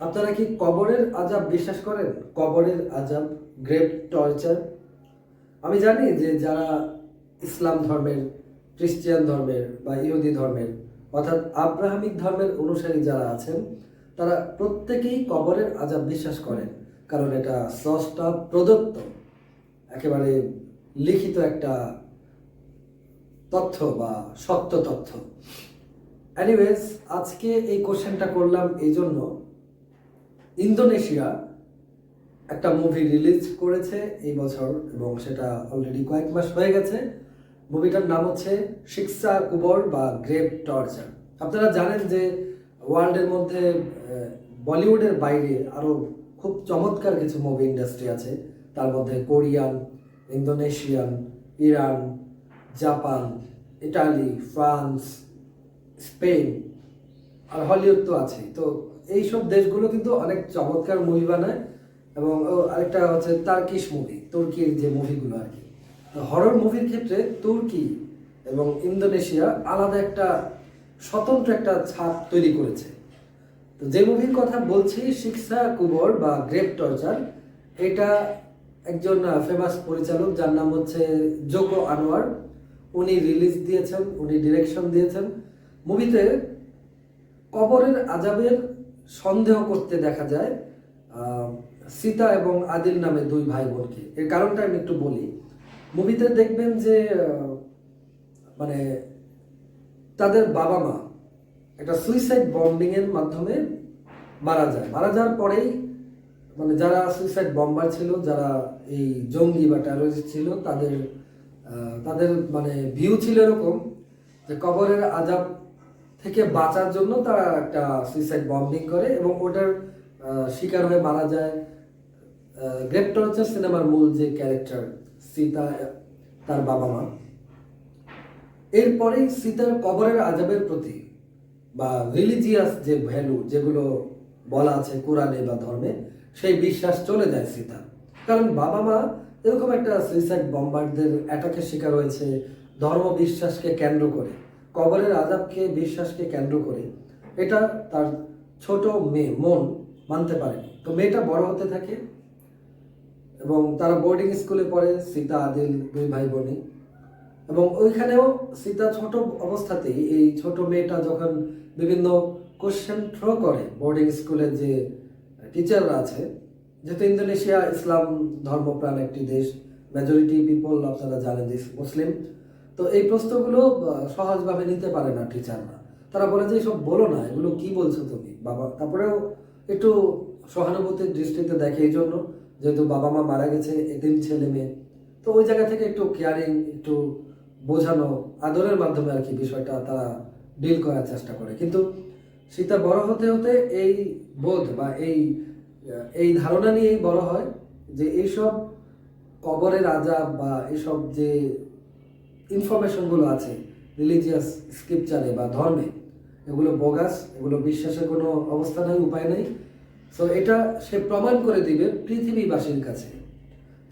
আপনারা কি কবরের আজাব বিশ্বাস করেন? কবরের আজাব গ্রেট টর্চার? আমি জানি যে যারা ইসলাম ধর্মের, খ্রিস্টিয়ান ধর্মের বা ইহুদি ধর্মের, অর্থাৎ আব্রাহামিক ধর্মের অনুসারী যারা আছেন, তারা প্রত্যেকেই কবরের আজাব বিশ্বাস করেন। কারণ এটা স্রষ্টা প্রদত্ত, একেবারে লিখিত একটা তথ্য বা সত্য তথ্য। এনিওয়েজ আজকে এই কোশ্চেনটা করলাম এই জন্য ইন্দোনেশিয়া একটা মুভি রিলিজ করেছে এই বছর, এবং সেটা অলরেডি কয়েক মাস হয়ে গেছে। মুভিটার নাম হচ্ছে শিক্ষা কুবর বা গ্রেভ টর্চার। আপনারা জানেন যে ওয়ার্ল্ডের মধ্যে বলিউডের বাইরে আরও খুব চমৎকার কিছু মুভি ইন্ডাস্ট্রি আছে। তার মধ্যে Korean, Indonesian, Iran, Japan, Italy, France, Spain, আর হলিউড তো আছে তো এইসব দেশগুলো কিন্তু অনেক চমৎকার মুভি বানায় এবং আরেকটা হচ্ছে তার্কিশ মুভি তুর্কির যে মুভিগুলো আর কি। হরর মুভির ক্ষেত্রে তুর্কি এবং ইন্দোনেশিয়া আলাদা একটা স্বতন্ত্র একটা ছাপ তৈরি করেছে। তো যে মুভির কথা বলছি, শিক্ষা, কুবর বা গ্রেপ টর্চার এটা একজন ফেমাস পরিচালক যার নাম হচ্ছে জোকো আনোয়ার উনি রিলিজ দিয়েছেন, উনি ডিরেকশন দিয়েছেন। মুভিতে কবরের আজাবের সন্দেহ করতে দেখা যায় সীতা এবং আদিল নামে দুই ভাই বোনকে এর কারণটা আমি একটু বলি। মুভিতে দেখবেন যে মানে তাদের বাবা মা একটা সুইসাইড বম্বিং এর মাধ্যমে মারা যায়। মারা যাওয়ার পরেই মানে যারা সুইসাইড বম্বার ছিল, যারা এই জঙ্গি বা টেরোরিস্ট ছিল, তাদের তাদের মানে ভিউ ছিল এরকম যে কবরের আজাব থেকে বাঁচার জন্য তারা একটা সুইসাইড বম্বিং করে এবং ওটার শিকার হয়ে মারা যায়। গ্রেপ টর্চার সিনেমার মূল যে ক্যারেক্টার সীতা, তার বাবা মা। এরপরেই সীতার কবরের আজাবের প্রতি বা রিলিজিয়াস যে ভ্যালু যেগুলো বলা আছে কোরআনে বা ধর্মে, সেই বিশ্বাস চলে যায় সীতা। কারণ বাবা মা এরকম একটা সুইসাইড বম্বারদের অ্যাটাকের শিকার হয়েছে ধর্ম বিশ্বাসকে কেন্দ্র করে। কবরের আজাবকে বিশ্বাসকে কেন্দ্র করে। এটা তার ছোট মেয়ে, মন মানতে পারেনি। তো মেয়েটা বড় হতে থাকে এবং তারা বোর্ডিং স্কুলে পড়ে সীতা আদিল দুই ভাই বোনই এবং ওইখানেও সীতা ছোট অবস্থাতেই এই ছোট মেয়েটা যখন বিভিন্ন কোশ্চেন থ্রো করে বোর্ডিং স্কুলের যে টিচাররা আছে যেহেতু ইন্দোনেশিয়া, ইসলাম ধর্মপ্রাণ একটি দেশ মেজরিটি পিপল আপনারা জানেন যে মুসলিম। তো এই প্রশ্নগুলো সহজভাবে নিতে পারে না টিচাররা তারা বলে যে সব বলো না, এগুলো কি বলছো তুমি? বাবা, তারপরেও একটু সহানুভূতির দৃষ্টিতে দেখে এই জন্য, যেহেতু বাবা মা মারা গেছে, এদিন ছেলে মেয়ে। তো ওই জায়গা থেকে একটু কেয়ারিং একটু বোঝানো, আদরের মাধ্যমে আর কি বিষয়টা তারা ডিল করার চেষ্টা করে। কিন্তু সীতা বড় হতে হতে এই বোধ বা এই এই ধারণা নিয়েই বড় হয় যে, এইসব কবরের আজাব বা এইসব যে ইনফরমেশনগুলো আছে রিলিজিয়াস স্ক্রিপচারে বা ধর্মে, এগুলো বগাস এগুলো বিশ্বাসের কোনো অবস্থা নাই, উপায় নেই। সো এটা সে প্রমাণ করে দিবে পৃথিবীবাসীর কাছে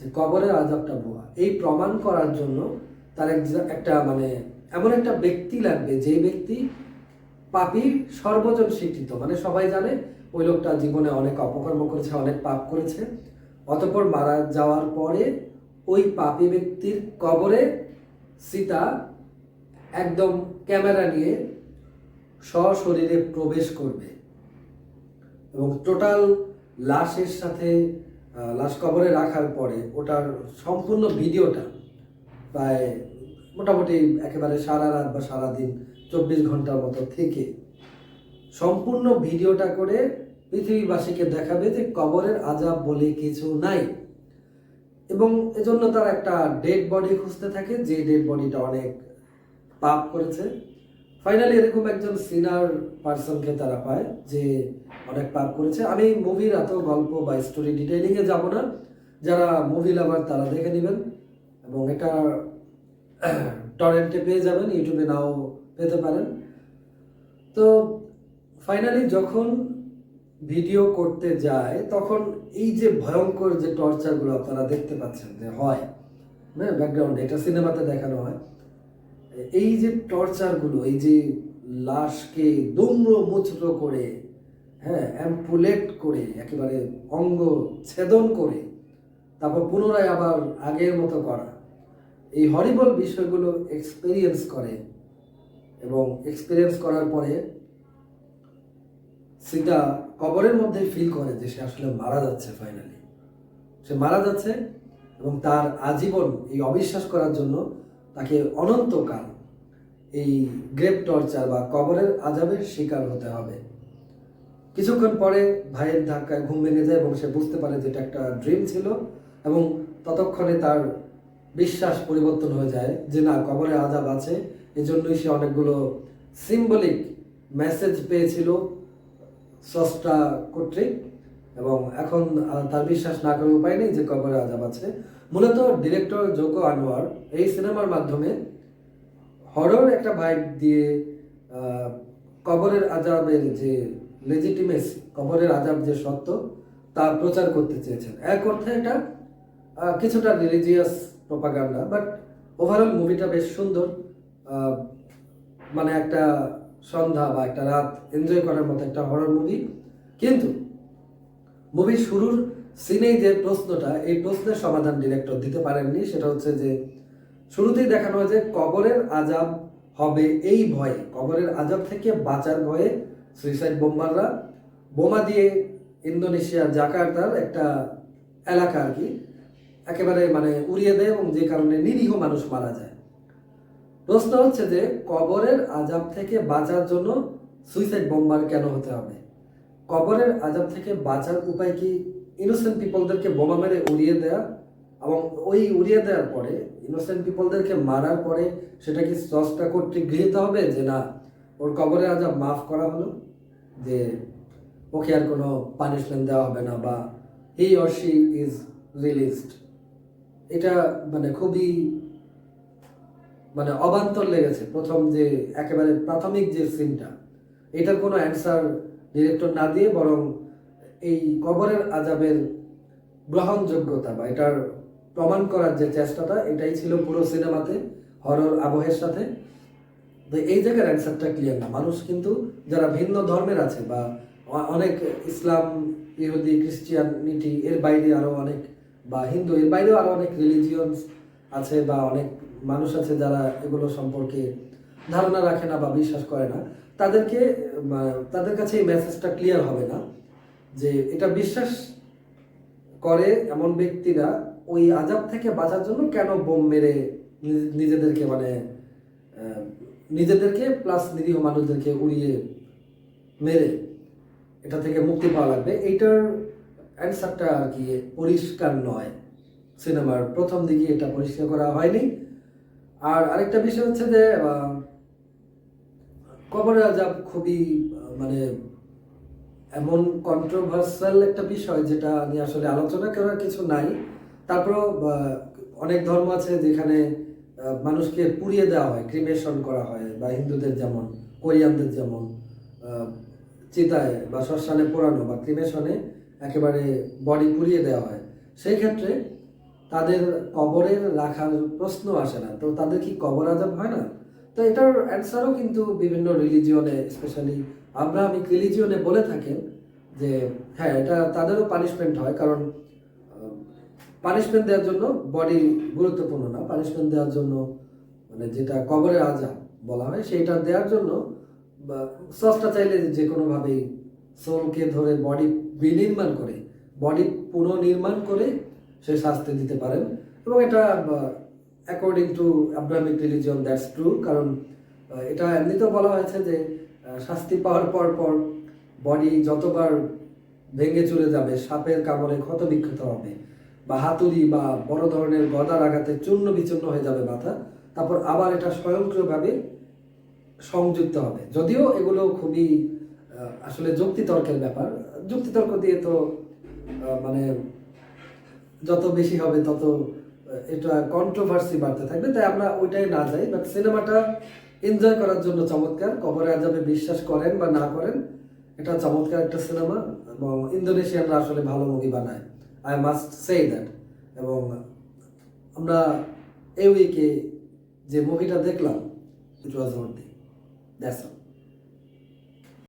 যে কবরের আজাবটা ভুয়া। এই প্রমাণ করার জন্য তার এক- একটা মানে এমন একটা ব্যক্তি লাগবে, যে ব্যক্তি পাপী সর্বজন স্বীকৃত। মানে সবাই জানে, ওই লোকটা জীবনে অনেক অপকর্ম করেছে, অনেক পাপ করেছে। অতঃপর মারা যাওয়ার পরে ওই পাপী ব্যক্তির কবরে সীতা একদম ক্যামেরা নিয়ে সশরীরে প্রবেশ করবে। এবং টোটাল লাশের সাথে লাশ কবরে রাখার পরে ওটার সম্পূর্ণ ভিডিওটা প্রায় মোটামুটি একেবারে সারা রাত বা সারাদিন চব্বিশ ঘণ্টার মতো থেকে সম্পূর্ণ ভিডিওটা করে পৃথিবীবাসীকে দেখাবে যে কবরের আজাব বলে কিছু নাই। এবং এজন্য তারা একটা ডেড বডি খুঁজতে থাকে, যে ডেড বডিটা অনেক পাপ করেছে। ফাইনালি এরকম একজন সিনার পার্সনকে তারা পায়, যে অনেক পাপ করেছে। আমি মুভির এত গল্প বা স্টোরি ডিটেইলিংয়ে যাব না। যারা মুভি লাভার তারা দেখে নেবেন। এবং এটা টরেন্টে পেয়ে যাবেন ইউটিউবে নাও পেতে পারেন। তো ফাইনালি যখন ভিডিও করতে যায়, তখন এই যে ভয়ঙ্কর যে টর্চারগুলো আপনারা দেখতে পাচ্ছেন যে হয় হ্যাঁ ব্যাকগ্রাউন্ডে এটা সিনেমাতে দেখানো হয়, এই যে টর্চারগুলো, এই যে লাশকে দুম্র মুচড়ো করে হ্যাঁ অ্যাম্পুলেট করে, একেবারে অঙ্গ ছেদন করে, তারপর পুনরায় আবার আগের মতো করা, এই হরিবল বিষয়গুলো এক্সপেরিয়েন্স করে এবং এক্সপেরিয়েন্স করার পরে, সেটা কবরের মধ্যে ফিল করে যে সে আসলে মারা যাচ্ছে ফাইনালি সে মারা যাচ্ছে এবং তার আজীবন এই অবিশ্বাস করার জন্য তাকে অনন্তকাল এই গ্রেপ টর্চার বা কবরের আজাবের শিকার হতে হবে। কিছুক্ষণ পরে ভাইয়ের ধাক্কায় ঘুম ভেঙে যায় এবং সে বুঝতে পারে যে এটা একটা ড্রিম ছিল এবং ততক্ষণে তার বিশ্বাস পরিবর্তন হয়ে যায় যে না, কবরে আজাব আছে। এজন্যই সে অনেকগুলো সিম্বলিক মেসেজ পেয়েছিল স্রষ্টা কর্তৃক এবং এখন তার বিশ্বাস না করে উপায় নেই যে কবরে আজাব আছে মূলত ডিরেক্টর জোকো আনোয়ার এই সিনেমার মাধ্যমে হরর একটা ভাইব দিয়ে কবরের আজাবের যে লেজিটিমেসি কবরের আজাব যে সত্য, তা প্রচার করতে চেয়েছেন। এক অর্থে এটা কিছুটা রিলিজিয়াস প্রপাগান্ডা বাট ওভারঅল মুভিটা বেশ সুন্দর মানে একটা সন্ধ্যা বা একটা রাত এনজয় করার মতো একটা হরর মুভি কিন্তু মুভির শুরুর সিনেই যে প্রশ্নটা, এই প্রশ্নের সমাধান ডিরেক্টর দিতে পারেননি, সেটা হচ্ছে যে শুরুতেই দেখানো হয় যে কবরের আজাব হবে এই ভয়ে। কবরের আজাব থেকে বাঁচার ভয়ে সুইসাইড বোম্বাররা বোমা দিয়ে ইন্দোনেশিয়ার জাকার্তার একটা এলাকা আর কি, একেবারে মানে উড়িয়ে দেয় এবং যে কারণে নিরীহ মানুষ মারা যায়। প্রশ্ন হচ্ছে যে কবরের আজাব থেকে বাঁচার জন্য সুইসাইড বোম্বার কেন হতে হবে? কবরের আজাব থেকে বাঁচার উপায় কি ইনোসেন্ট পিপলদেরকে বোমা মেরে উড়িয়ে দেয়া এবং ওই উড়িয়ে দেওয়ার পরে ইনোসেন্ট পিপলদেরকে মারার পরে সেটা কি স্রষ্টা কর্তৃক গৃহীত হবে? যে না, ওর কবরের আজাব মাফ করা হলো, যে ওকে আর কোনো পানিশমেন্ট দেওয়া হবে না বা he or she is released এটা মানে খুবই মানে অবান্তর লেগেছে প্রথম যে একেবারে প্রাথমিক যে সিনটা। এটার কোনো অ্যান্সার ডিরেক্টর না দিয়ে বরং এই কবরের আজাবের গ্রহণযোগ্যতা বা এটার প্রমাণ করার যে চেষ্টাটা, এটাই ছিল পুরো সিনেমাতে হরর আবহের সাথে। তো এই জায়গার অ্যান্সারটা ক্লিয়ার না। মানুষ কিন্তু যারা ভিন্ন ধর্মের আছে বা অনেক ইসলাম, ইহুদি খ্রিস্টিয়ানিটি এর বাইরে আরও অনেক বা হিন্দু, এর বাইরেও আরও অনেক রিলিজিয়ন্স আছে বা অনেক মানুষ আছে যারা এগুলো সম্পর্কে ধারণা রাখে না বা বিশ্বাস করে না, তাদেরকে তাদের কাছে এই মেসেজটা ক্লিয়ার হবে না যে এটা বিশ্বাস করে এমন ব্যক্তিরা ওই আজাব থেকে বাঁচার জন্য কেন বোম মেরে নিজ- নিজেদেরকে মানে নিজেদেরকে প্লাস নিরীহ মানুষদেরকে উড়িয়ে মেরে এটা থেকে মুক্তি পাওয়া লাগবে। এইটার অ্যান্সারটা আর কি পরিষ্কার নয়। সিনেমার প্রথম দিকে এটা পরিষ্কার করা হয়নি। আর আরেকটা বিষয় হচ্ছে যে কবরে আজাব খুবই মানে এমন কন্ট্রোভার্সাল একটা বিষয় যেটা নিয়ে আসলে আলোচনা করার কিছু নাই। তারপরেও অনেক ধর্ম আছে যেখানে মানুষকে পুড়িয়ে দেওয়া হয় ক্রিমেশন করা হয়, বা হিন্দুদের যেমন, কোরিয়ানদের যেমন চিতায় বা শ্মশানে পোড়ানো বা ক্রিমেশনে একেবারে বডি পুড়িয়ে দেওয়া হয়। সেই ক্ষেত্রে তাদের কবরের রাখার প্রশ্ন আসে না। তো তাদের কি কবর আজাব হয় না? তো এটার অ্যান্সারও কিন্তু বিভিন্ন রিলিজিয়নে স্পেশালি আব্রাহামিক রিলিজিয়নে বলে থাকেন যে হ্যাঁ এটা তাদেরও পানিশমেন্ট হয় কারণ পানিশমেন্ট দেওয়ার জন্য বডি গুরুত্বপূর্ণ না। পানিশমেন্ট দেওয়ার জন্য মানে যেটা কবরের আজাব বলা হয়, সেইটা দেওয়ার জন্য, বা সসটা চাইলে যে কোনোভাবেই সোলকে ধরে বডি বিনির্মাণ করে বডি পুনর্নির্মাণ করে সে শাস্তি দিতে পারেন। এবং এটা according to Abrahamic religion that's true কারণ এটা এমনিতেও বলা হয়েছে যে শাস্তি পাওয়ার পর পর বডি যতবার ভেঙে চলে যাবে, সাপের কামড়ে ক্ষত বিক্ষত হবে, বা হাতুড়ি বা বড় ধরনের গদার আঘাতে চূর্ণ বিচূর্ণ হয়ে যাবে মাথা, তারপর আবার এটা স্বয়ংক্রিয়ভাবে সংযুক্ত হবে। যদিও এগুলো খুবই আসলে যুক্তিতর্কের ব্যাপার। যুক্তিতর্ক দিয়ে তো মানে যত বেশি হবে তত এটা কন্ট্রোভার্সি বাড়তে থাকবে। তাই আমরা ওইটাই না যাই বাট সিনেমাটা এনজয় করার জন্য চমৎকার। কবরে আজাবে বিশ্বাস করেন বা না করেন, এটা চমৎকার একটা সিনেমা এবং ইন্দোনেশিয়ানরা আসলে ভালো মুভি বানায়। আই মাস্ট সে দ্যাট এবং আমরা এই উইকে যে মুভিটা দেখলাম ইট ওয়াজ দ্যাটস অল